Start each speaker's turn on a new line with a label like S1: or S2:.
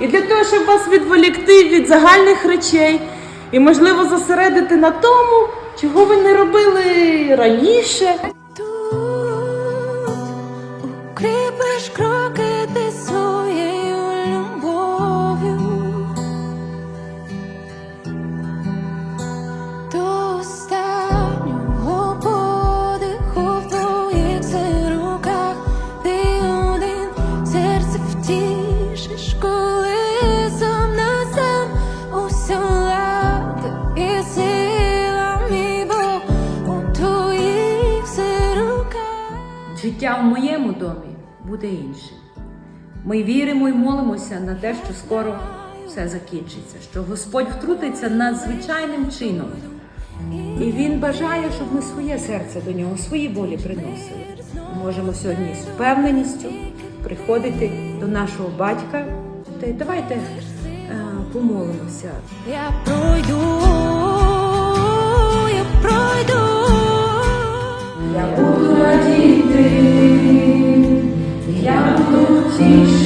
S1: І для того, щоб вас відволікти від загальних речей і, можливо, зосередити на тому, чого ви не робили раніше.
S2: Життя в моєму домі буде іншим. Ми віримо і молимося на те, що скоро все закінчиться, що Господь втрутиться надзвичайним чином. І Він бажає, щоб ми своє серце до нього, свої болі приносили. Ми можемо сьогодні з впевненістю приходити до нашого батька. Та й давайте е, помолимося
S3: Я пройду see.